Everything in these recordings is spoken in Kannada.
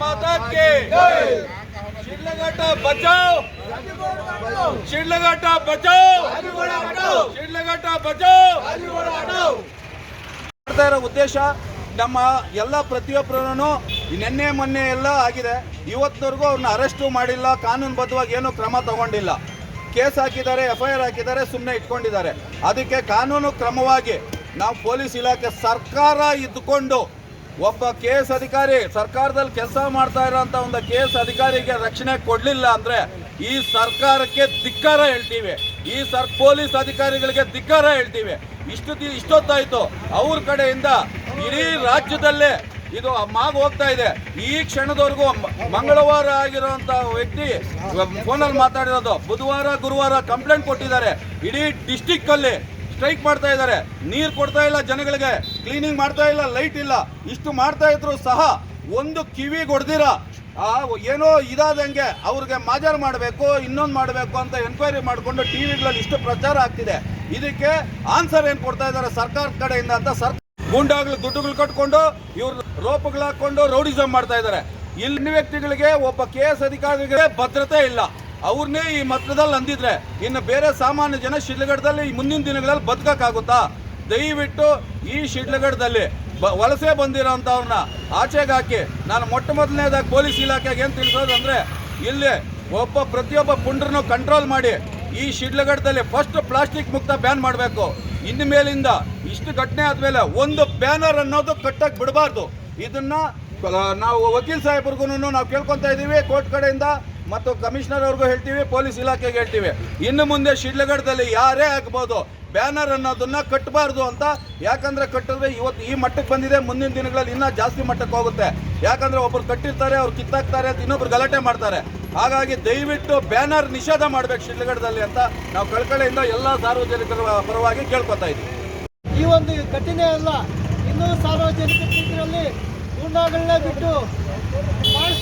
ಭಾರತ್ के ಕಿ बचाओ ಬಚಾವ್. बचाओ ಶಿಡ್ಲಘಟ್ಟ ಬಚಾವ್. ಮಾಡ್ತಾ ಇರೋ ಉದ್ದೇಶ ನಮ್ಮ ಎಲ್ಲ ಪ್ರತಿಯೊಬ್ಬರನ್ನು ನಿನ್ನೆ ಮೊನ್ನೆ ಎಲ್ಲ ಆಗಿದೆ. ಇವತ್ತಿನವರೆಗೂ ಅವ್ರನ್ನ ಅರೆಸ್ಟು ಮಾಡಿಲ್ಲ, ಕಾನೂನುಬದ್ಧವಾಗಿ ಏನು ಕ್ರಮ ತಗೊಂಡಿಲ್ಲ. ಕೇಸ್ ಹಾಕಿದ್ದಾರೆ ಎಫ್ ಐ ಆರ್ ಹಾಕಿದ್ದಾರೆ ಸುಮ್ಮನೆ ಇಟ್ಕೊಂಡಿದ್ದಾರೆ. ಅದಕ್ಕೆ ಕಾನೂನು ಕ್ರಮವಾಗಿ ನಾವು ಪೊಲೀಸ್ ಇಲಾಖೆ ಸರ್ಕಾರ ಇದ್ದುಕೊಂಡು ಒಬ್ಬ ಕೆ ಎಸ್ ಅಧಿಕಾರಿ ಸರ್ಕಾರದಲ್ಲಿ ಕೆಲಸ ಮಾಡ್ತಾ ಇರೋಂಥ ಒಂದು ಕೆ ಎಸ್ ಅಧಿಕಾರಿಗೆ ರಕ್ಷಣೆ ಕೊಡಲಿಲ್ಲ ಅಂದರೆ ಈ ಸರ್ಕಾರಕ್ಕೆ ಧಿಕ್ಕಾರ ಹೇಳ್ತೀವಿ. ಈ ಸರ್ ಪೊಲೀಸ್ ಅಧಿಕಾರಿಗಳಿಗೆ ಧಿಕ್ಕಾರ ಹೇಳ್ತೀವಿ. ಇಷ್ಟು ಇಷ್ಟೊತ್ತಾಯಿತು. ಅವ್ರ ಕಡೆಯಿಂದ ಇಡೀ ರಾಜ್ಯದಲ್ಲೇ ಇದು ಮಾಗ್ ಹೋಗ್ತಾ ಇದೆ. ಈ ಕ್ಷಣದವರೆಗೂ ಮಂಗಳವಾರ ಆಗಿರುವಂತ ವ್ಯಕ್ತಿ ಫೋನಲ್ಲಿ ಮಾತಾಡಿರೋದು. ಬುಧವಾರ, ಗುರುವಾರ ಕಂಪ್ಲೇಂಟ್ ಕೊಟ್ಟಿದ್ದಾರೆ. ಇಡೀ ಡಿಸ್ಟಿಕ್ ಅಲ್ಲಿ ಸ್ಟ್ರೈಕ್ ಮಾಡ್ತಾ ಇದ್ದಾರೆ. ನೀರು ಕೊಡ್ತಾ ಇಲ್ಲ ಜನಗಳಿಗೆ. ಕ್ಲೀನಿಂಗ್ ಮಾಡ್ತಾ ಇಲ್ಲ, ಲೈಟ್ ಇಲ್ಲ. ಇಷ್ಟು ಮಾಡ್ತಾ ಇದ್ರು ಸಹ ಒಂದು ಕಿವಿ ಹೊಡೆದಿರ ಆ, ಏನೋ ಇದಾದಂಗೆ ಅವ್ರಿಗೆ ಮಾಜಾರ್ ಮಾಡಬೇಕು, ಇನ್ನೊಂದು ಮಾಡಬೇಕು ಅಂತ ಎನ್ಕ್ವೈರಿ ಮಾಡಿಕೊಂಡು ಟಿ ವಿಗಳಲ್ಲಿ ಇಷ್ಟು ಪ್ರಚಾರ ಆಗ್ತಿದೆ. ಇದಕ್ಕೆ ಆನ್ಸರ್ ಏನು ಕೊಡ್ತಾ ಇದ್ದಾರೆ ಸರ್ಕಾರ ಕಡೆಯಿಂದ ಅಂತ ಸರ್ಕಾರ ಗುಂಡಾಗ್ಲು ದುಡ್ಡುಗಳು ಕಟ್ಕೊಂಡು, ಇವ್ರ ರೋಪಗಳು ಹಾಕೊಂಡು ರೌಡಿಸಮ್ ಮಾಡ್ತಾ ಇದ್ದಾರೆ. ಇಲ್ಲಿ ವ್ಯಕ್ತಿಗಳಿಗೆ ಒಬ್ಬ ಕೆ ಎಸ್ ಅಧಿಕಾರಿಗಳಿಗೆ ಭದ್ರತೆ ಇಲ್ಲ. ಅವ್ರನ್ನೇ ಈ ಮತದಲ್ಲಿ ಅಂದಿದ್ರೆ ಇನ್ನು ಬೇರೆ ಸಾಮಾನ್ಯ ಜನ ಶಿಡ್ಲಘಟ್ಟದಲ್ಲಿ ಮುಂದಿನ ದಿನಗಳಲ್ಲಿ ಬದುಕಕ್ಕಾಗುತ್ತಾ? ದಯವಿಟ್ಟು ಈ ಶಿಡ್ಲಘಟ್ಟದಲ್ಲಿ ಬ, ವಲಸೆ ಬಂದಿರೋಂಥವ್ರನ್ನ ಆಚೆಗೆ ಹಾಕಿ. ನಾನು ಮೊಟ್ಟ ಮೊದಲನೇದಾಗಿ ಪೊಲೀಸ್ ಇಲಾಖೆಗೆ ಏನು ತಿಳಿಸೋದಂದ್ರೆ, ಇಲ್ಲಿ ಒಬ್ಬ ಪ್ರತಿಯೊಬ್ಬ ಪುಂಡ್ರನ್ನು ಕಂಟ್ರೋಲ್ ಮಾಡಿ ಈ ಶಿಡ್ಲಘಟ್ಟದಲ್ಲಿ ಫಸ್ಟ್ ಪ್ಲಾಸ್ಟಿಕ್ ಮುಕ್ತ ಬ್ಯಾನ್ ಮಾಡಬೇಕು. ಇನ್ನು ಮೇಲಿಂದ ಇಷ್ಟು ಘಟನೆ ಆದಮೇಲೆ ಒಂದು ಬ್ಯಾನರ್ ಅನ್ನೋದು ಕಟ್ಟಕ್ಕೆ ಬಿಡಬಾರ್ದು. ಇದನ್ನ ನಾವು ವಕೀಲ್ ಸಾಹೇಬ್ರಿಗೂ ನಾವು ಕೇಳ್ಕೊತಾ ಇದ್ದೀವಿ ಕೋರ್ಟ್ ಕಡೆಯಿಂದ ಮತ್ತು ಕಮಿಷನರ್ ಅವ್ರಿಗೂ ಹೇಳ್ತೀವಿ, ಪೊಲೀಸ್ ಇಲಾಖೆಗೆ ಹೇಳ್ತೀವಿ. ಇನ್ನು ಮುಂದೆ ಶಿಡ್ಲಘಟ್ಟದಲ್ಲಿ ಯಾರೇ ಆಗ್ಬೋದು, ಬ್ಯಾನರ್ ಅನ್ನೋದನ್ನ ಕಟ್ಟಬಾರ್ದು ಅಂತ. ಯಾಕಂದ್ರೆ ಕಟ್ಟಿದ್ರೆ ಇವತ್ತು ಈ ಮಟ್ಟಕ್ಕೆ ಬಂದಿದೆ, ಮುಂದಿನ ದಿನಗಳಲ್ಲಿ ಇನ್ನೂ ಜಾಸ್ತಿ ಮಟ್ಟಕ್ಕೆ ಹೋಗುತ್ತೆ. ಯಾಕಂದ್ರೆ ಒಬ್ರು ಕಟ್ಟಿರ್ತಾರೆ, ಅವ್ರು ಕಿತ್ತಾಕ್ತಾರೆ ಅಂತ ಇನ್ನೊಬ್ರು ಗಲಾಟೆ ಮಾಡ್ತಾರೆ. ಹಾಗಾಗಿ ದಯವಿಟ್ಟು ಬ್ಯಾನರ್ ನಿಷೇಧ ಮಾಡ್ಬೇಕು ಶಿಡ್ಲಘಟ್ಟದಲ್ಲಿ ಅಂತ ನಾವು ಕಳ್ಕಳೆಯಿಂದ ಎಲ್ಲ ಸಾರ್ವಜನಿಕರ ಪರವಾಗಿ ಕೇಳ್ಕೊತಾ ಇದ್ದೀವಿ. ಈ ಒಂದು ಘಟನೆ ಅಲ್ಲ, ಇನ್ನೂ ಸಾರ್ವಜನಿಕ ಇದರಲ್ಲಿ ಗೂಂಡಾಗಳನ್ನ ಬಿಟ್ಟು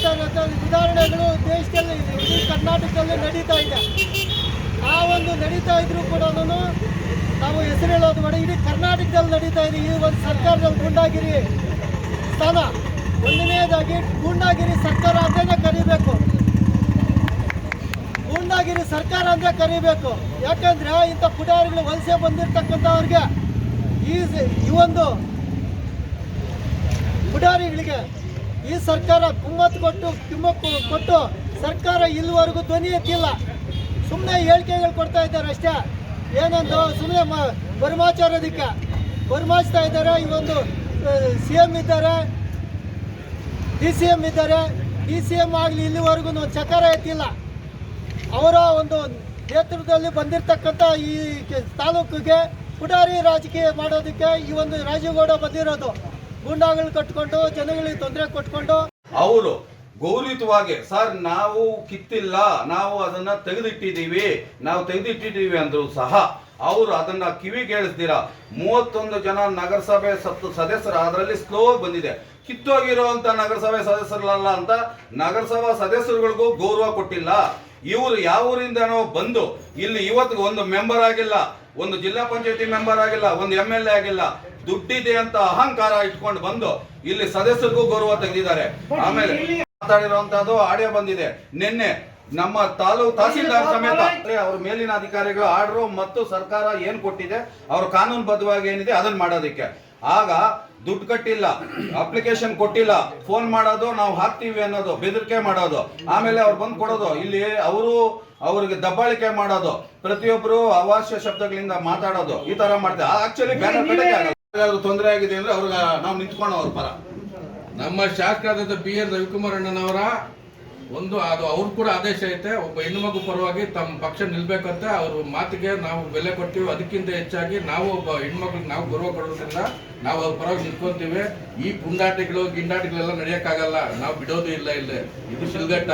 ಇರೋಂಥ ಉದಾಹರಣೆಗಳು ದೇಶದಲ್ಲಿ ಇಡೀ ಕರ್ನಾಟಕದಲ್ಲಿ ನಡೀತಾ ಇದೆ. ಆ ಒಂದು ನಡೀತಾ ಇದ್ರು ಕೂಡ ನಾವು ಹೆಸರು ಹೇಳೋದು ಮಾಡಿ ಇಡೀ ಕರ್ನಾಟಕದಲ್ಲಿ ನಡೀತಾ ಇದೆ. ಈ ಒಂದು ಸರ್ಕಾರದಲ್ಲಿ ಗೂಂಡಾಗಿರಿ ಸ್ಥಾನ. ಒಂದನೇದಾಗಿ ಗೂಂಡಾಗಿರಿ ಸರ್ಕಾರ ಅಂತಲೇ ಕರಿಬೇಕು. ಗುಂಡಾಗಿರಿ ಸರ್ಕಾರ ಅಂತ ಕರಿಬೇಕು. ಯಾಕಂದ್ರೆ ಇಂಥ ಪುಡಾರಿಗಳು ವಲಸೆ ಬಂದಿರತಕ್ಕಂಥವ್ರಿಗೆ ಈ ಈ ಒಂದು ಪುಡಾರಿಗಳಿಗೆ ಈ ಸರ್ಕಾರ ಕುಮ್ಮತ್ತು ಕೊಟ್ಟು ಕಿಮ್ಮತ್ತು ಕೊಟ್ಟು ಸರ್ಕಾರ ಇಲ್ಲಿವರೆಗೂ ಧ್ವನಿ ಎತ್ತಿಲ್ಲ. ಸುಮ್ಮನೆ ಹೇಳಿಕೆಗಳು ಕೊಡ್ತಾ ಇದ್ದಾರೆ ಅಷ್ಟೇ. ಏನಂದು ಸುಮ್ಮನೆ ಮ, ಬರ್ಮಾಚಾರೋದಕ್ಕೆ ಬರ್ಮಾಚ್ತಾ ಇದ್ದಾರೆ. ಈ ಒಂದು ಸಿ ಎಂ ಇದ್ದಾರೆ. ಡಿ ಸಿ ಎಂ ಇದ್ದಾರೆ. ಡಿ ಸಿ ಎಂ ಆಗಲಿ ಇಲ್ಲಿವರೆಗೂ ಒಂದು ಚಕಾರ ಎತ್ತಿಲ್ಲ. ಅವರ ಒಂದು ನೇತೃತ್ವದಲ್ಲಿ ಬಂದಿರತಕ್ಕಂಥ ಈ ತಾಲೂಕಿಗೆ ಪುಡಾರಿ ರಾಜಕೀಯ ಮಾಡೋದಕ್ಕೆ ಈ ಒಂದು ರಾಜೀವ್ಗೌಡ ಬಂದಿರೋದು. ಗೂಂಡಾಗಳು ಕಟ್ಕೊಂಡು, ಜನಗಳಿಗೆ ತೊಂದರೆ ಕೊಟ್ಕೊಂಡು. ಅವರು ಗೌರವಿತವಾಗಿ ಸರ್, ನಾವು ಕಿತ್ತಿಲ್ಲ. ನಾವು ಅದನ್ನ ತೆಗೆದಿಟ್ಟಿದ್ದೀವಿ. ನಾವು ತೆಗೆದಿಟ್ಟಿದ್ದೀವಿ ಅಂದ್ರು ಸಹ ಅವರು ಅದನ್ನ ಕಿವಿ ಕೇಳಿಸ್ತೀರಾ ಮೂವತ್ತೊಂದು ಜನ ನಗರಸಭೆ ಸದಸ್ಯರು, ಅದರಲ್ಲಿ ಸ್ಲೋ ಬಂದಿದೆ. ಕಿತ್ತೋಗಿರುವಂತ ನಗರಸಭೆ ಸದಸ್ಯರಲ್ಲ ಅಂತ ನಗರಸಭಾ ಸದಸ್ಯರುಗಳಿಗೂ ಗೌರವ ಕೊಟ್ಟಿಲ್ಲ. ಇವರು ಯಾವ ಊರಿಂದನೋ ಬಂದು, ಇಲ್ಲಿ ಇವತ್ತು ಒಂದು ಮೆಂಬರ್ ಆಗಿಲ್ಲ, ಒಂದು ಜಿಲ್ಲಾ ಪಂಚಾಯತಿ ಮೆಂಬರ್ ಆಗಿಲ್ಲ, ಒಂದು ಎಂ ಎಲ್ ಎ ಆಗಿಲ್ಲ ದುಡ್ಡಿದೆ ಅಂತ ಅಹಂಕಾರ ಇಟ್ಕೊಂಡು ಬಂದು ಇಲ್ಲಿ ಸದಸ್ಯರಿಗೂ ಗೌರವ ತೆಗೆದಿದ್ದಾರೆ. ಆಮೇಲೆ ಮಾತಾಡಿರುವಂತಹದ್ದು ಆಡಿಯೋ ಬಂದಿದೆ. ನಿನ್ನೆ ನಮ್ಮ ತಾಲೂಕು ತಹಸೀಲ್ದಾರ್ ಸಮೇತ ಅವ್ರ ಮೇಲಿನ ಅಧಿಕಾರಿಗಳು ಆರ್ಡರ್ ಮತ್ತು ಸರ್ಕಾರ ಏನ್ ಕೊಟ್ಟಿದೆ, ಅವ್ರ ಕಾನೂನುಬದ್ಧವಾಗಿ ಏನಿದೆ ಅದನ್ನ ಮಾಡೋದಕ್ಕೆ. ಆಗ ದುಡ್ಡು ಕಟ್ಟಿಲ್ಲ, ಅಪ್ಲಿಕೇಶನ್ ಕೊಟ್ಟಿಲ್ಲ, ಫೋನ್ ಮಾಡೋದು, ನಾವು ಹಾಕ್ತೀವಿ ಅನ್ನೋದು, ಬೆದರಿಕೆ ಮಾಡೋದು. ಆಮೇಲೆ ಅವ್ರು ಬಂದು ಕೊಡೋದು. ಇಲ್ಲಿ ಅವರು ಅವ್ರಿಗೆ ದಬ್ಬಾಳಿಕೆ ಮಾಡೋದು. ಪ್ರತಿಯೊಬ್ಬರು ಅವಾಸ್ಯ ಶಬ್ದಗಳಿಂದ ಮಾತಾಡೋದು. ಈ ತರ ಮಾಡ್ತಾರೆ ಆಕ್ಚುಲಿ ಬ್ಯಾನರ್ ಕಟ್ಟಕ್ಕೆ ತೊಂದರೆ ಆಗಿದೆ ಅಂದ್ರೆ ಅವ್ರಿಗೆ ನಾವು ನಿಂತ್ಕೊಂಡು ಅವ್ರ ಪರ. ನಮ್ಮ ಶಾಸಕ ಬಿ ಎನ್ ರವಿಕುಮಾರ್ ಅಣ್ಣನವರ ಒಂದು ಅದು ಅವ್ರ ಕೂಡ ಆದೇಶ ಐತೆ, ಒಬ್ಬ ಹೆಣ್ಣುಮಗು ಪರವಾಗಿ ತಮ್ಮ ಪಕ್ಷ ನಿಲ್ಬೇಕಂತ ಅವ್ರ ಮಾತಿಗೆ ನಾವು ಬೆಲೆ ಕೊಡ್ತೀವಿ. ಅದಕ್ಕಿಂತ ಹೆಚ್ಚಾಗಿ ನಾವು ಒಬ್ಬ ಹೆಣ್ಮಕ್ಳಿಗೆ ನಾವು ಗೌರವ ಕೊಡೋದ್ರಿಂದ ನಾವು ಅವ್ರ ಪರವಾಗಿ ನಿಂತ್ಕೊಂತೀವಿ ಈ ಪುಂಡಾಟಿಗಳು, ಗಿಂಡಾಟಿಗಳೆಲ್ಲ ನಡೆಯೋಕ್ಕಾಗಲ್ಲ. ನಾವು ಬಿಡೋದು ಇಲ್ಲ ಇಲ್ಲೇ. ಇದು ಶಿಲ್ಘಟ್ಟ